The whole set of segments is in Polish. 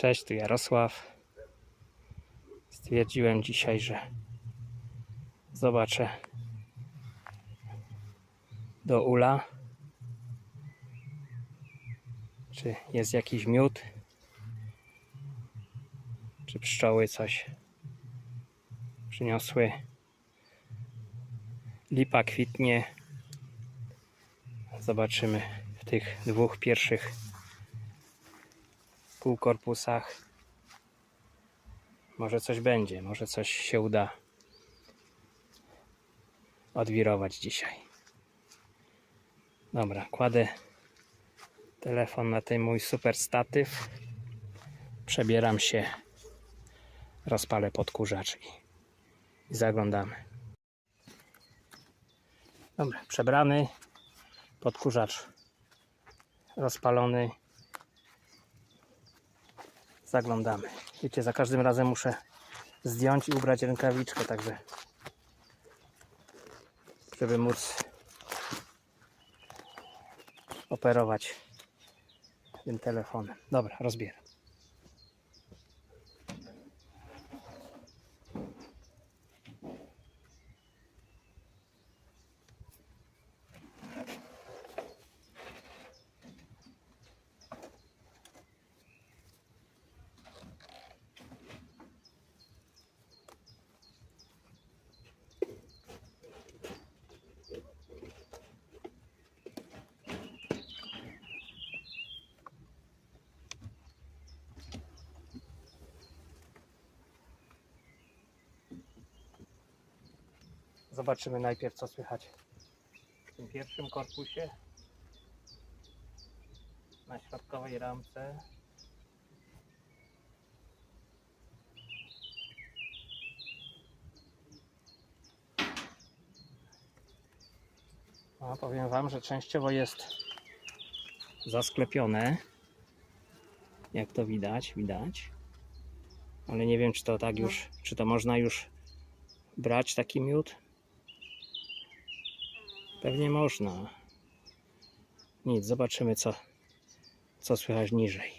Cześć, tu Jarosław. Stwierdziłem dzisiaj, że zobaczę do ula, czy jest jakiś miód, czy pszczoły coś przyniosły. Lipa kwitnie. Zobaczymy w tych dwóch pierwszych półkorpusach. Może coś będzie, może coś się uda odwirować dzisiaj. Dobra, kładę telefon na ten mój super statyw. Przebieram się, rozpalę podkurzacz i, zaglądamy. Dobra, przebrany, podkurzacz rozpalony. Zaglądamy. Wiecie, za każdym razem muszę zdjąć i ubrać rękawiczkę, także żeby móc operować tym telefonem. Dobra, rozbieram. Zobaczymy najpierw, co słychać w tym pierwszym korpusie. Na środkowej ramce. No, powiem Wam, że częściowo jest zasklepione. Jak to widać, widać. Ale nie wiem, czy to tak już, czy to można już brać taki miód. Pewnie można. Nic, zobaczymy co, co słychać niżej.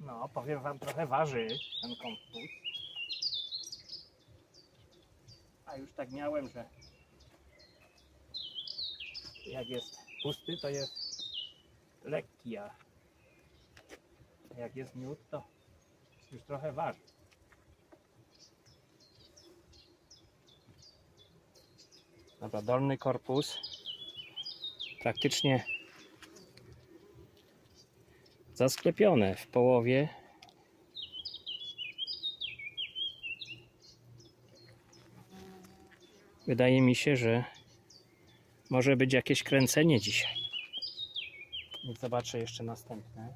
No, powiem wam, trochę waży ten komput. A już tak miałem, że jak jest pusty, to jest lekki, a jak jest miód, to już trochę waży. Dobra, dolny korpus praktycznie zasklepione w połowie. Wydaje mi się, że może być jakieś kręcenie dzisiaj. Zobaczę jeszcze następne.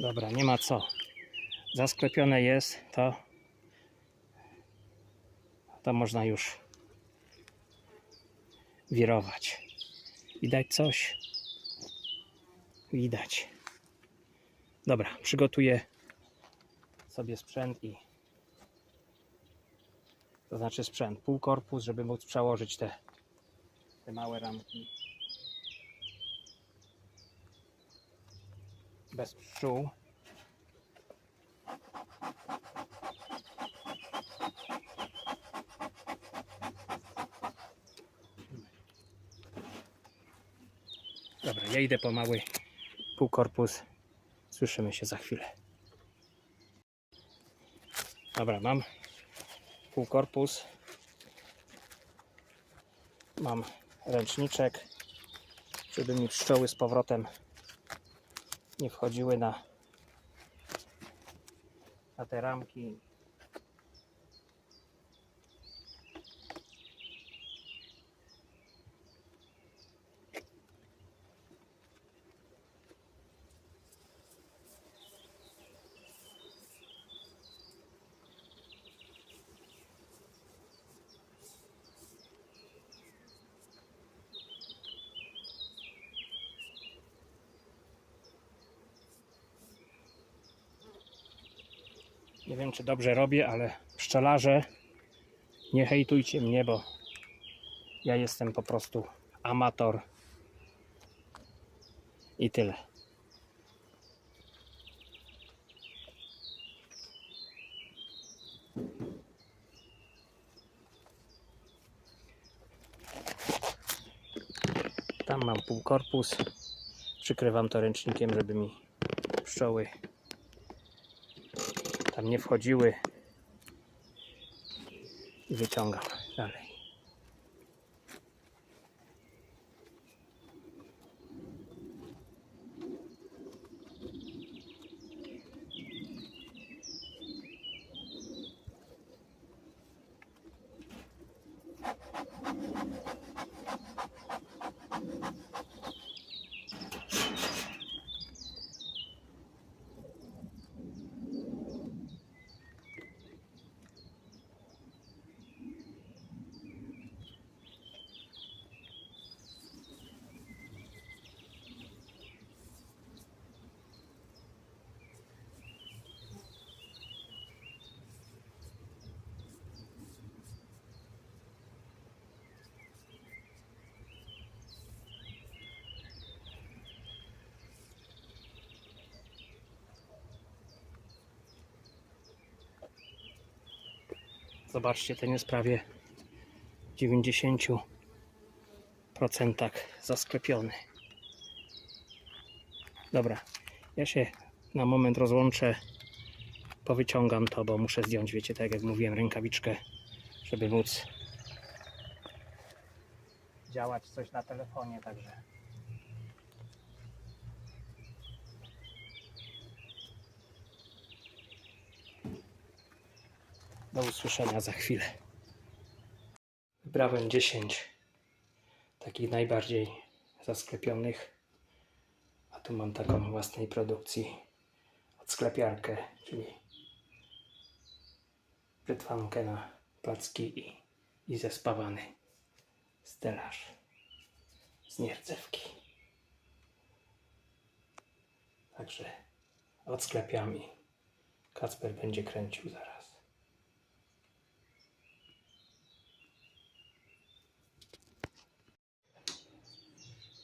Dobra, nie ma co. Zasklepione jest to. To można już wirować. Widać coś? Widać. Dobra, przygotuję sobie sprzęt i to znaczy sprzęt, półkorpus, żeby móc przełożyć te, te małe ramki bez pszczół. Dobra, ja idę po mały półkorpus. Słyszymy się za chwilę. Dobra, mam półkorpus. Mam ręczniczek, żeby mi pszczoły z powrotem nie wchodziły na, na te ramki. Nie wiem, czy dobrze robię, ale pszczelarze, nie hejtujcie mnie, bo ja jestem po prostu amator. I tyle. Tam mam półkorpus. Przykrywam to ręcznikiem, żeby mi pszczoły tam nie wchodziły. I wyciągam dalej. Zobaczcie, ten jest prawie w 90% zasklepiony. Dobra, ja się na moment rozłączę, powyciągam to, bo muszę zdjąć, wiecie, tak jak mówiłem, rękawiczkę, żeby móc działać coś na telefonie, także. Do usłyszenia za chwilę. Wybrałem 10 takich najbardziej zasklepionych. A tu mam taką własnej produkcji od sklepiarkę, czyli brytwankę na placki i, i zespawany stelaż z nierdzewki. Także odsklepiam i Kacper będzie kręcił zaraz.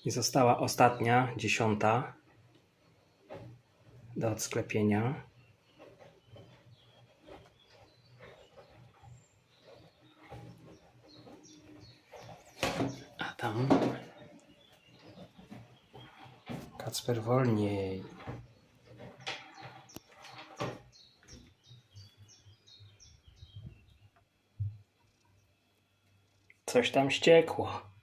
I została ostatnia, dziesiąta do odsklepienia. A tam Kacper wolniej. Coś tam ściekło.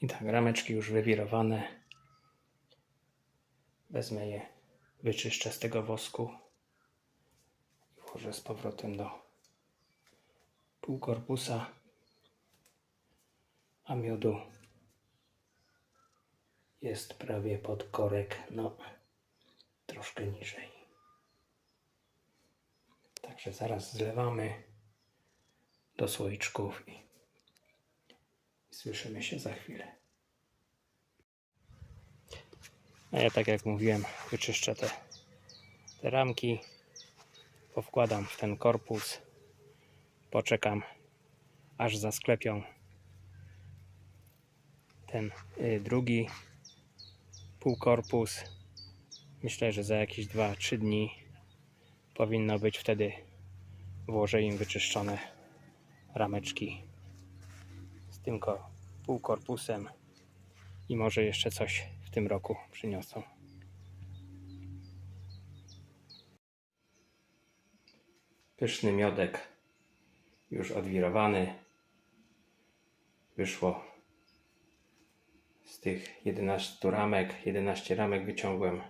I tak, rameczki już wywirowane. Wezmę je, wyczyszczę z tego wosku i włożę z powrotem do półkorpusa, a miodu jest prawie pod korek, no troszkę niżej. Także zaraz zlewamy do słoiczków i Słyszymy się za chwilę. A ja tak jak mówiłem, wyczyszczę te, te ramki, powkładam w ten korpus, poczekam aż zasklepią ten y, drugi półkorpus. Myślę, że za jakieś 2-3 dni powinno być wtedy włożę im wyczyszczone rameczki z tym ko- półkorpusem i może jeszcze coś w tym roku przyniosą. Pyszny miodek już odwirowany. Wyszło z tych 11 ramek, 11 ramek wyciągłem.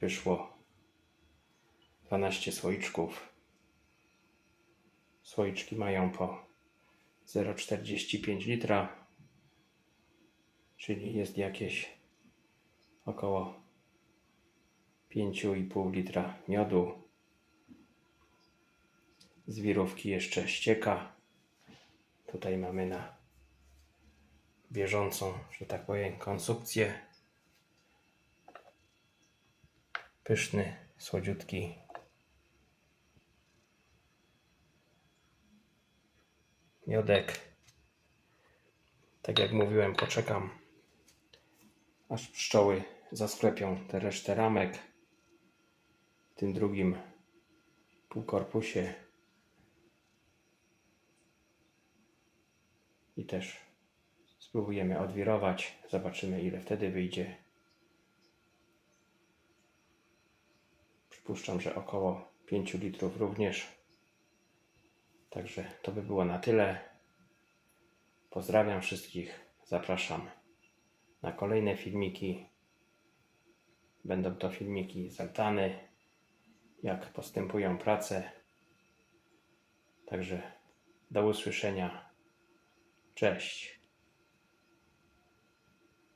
Wyszło 12 słoiczków. Słoiczki mają po 0,45 litra, czyli jest jakieś około 5,5 litra miodu. Z wirówki jeszcze ścieka. Tutaj mamy na bieżącą, że tak powiem, konsumpcję. Pyszny, słodziutki. Miodek. Tak jak mówiłem, poczekam aż pszczoły zasklepią tę resztę ramek. W tym drugim półkorpusie. I też spróbujemy odwirować. Zobaczymy ile wtedy wyjdzie. Przypuszczam, że około 5 litrów również. Także to by było na tyle. Pozdrawiam wszystkich. Zapraszam na kolejne filmiki. Będą to filmiki z altany, jak postępują prace. Także do usłyszenia. Cześć.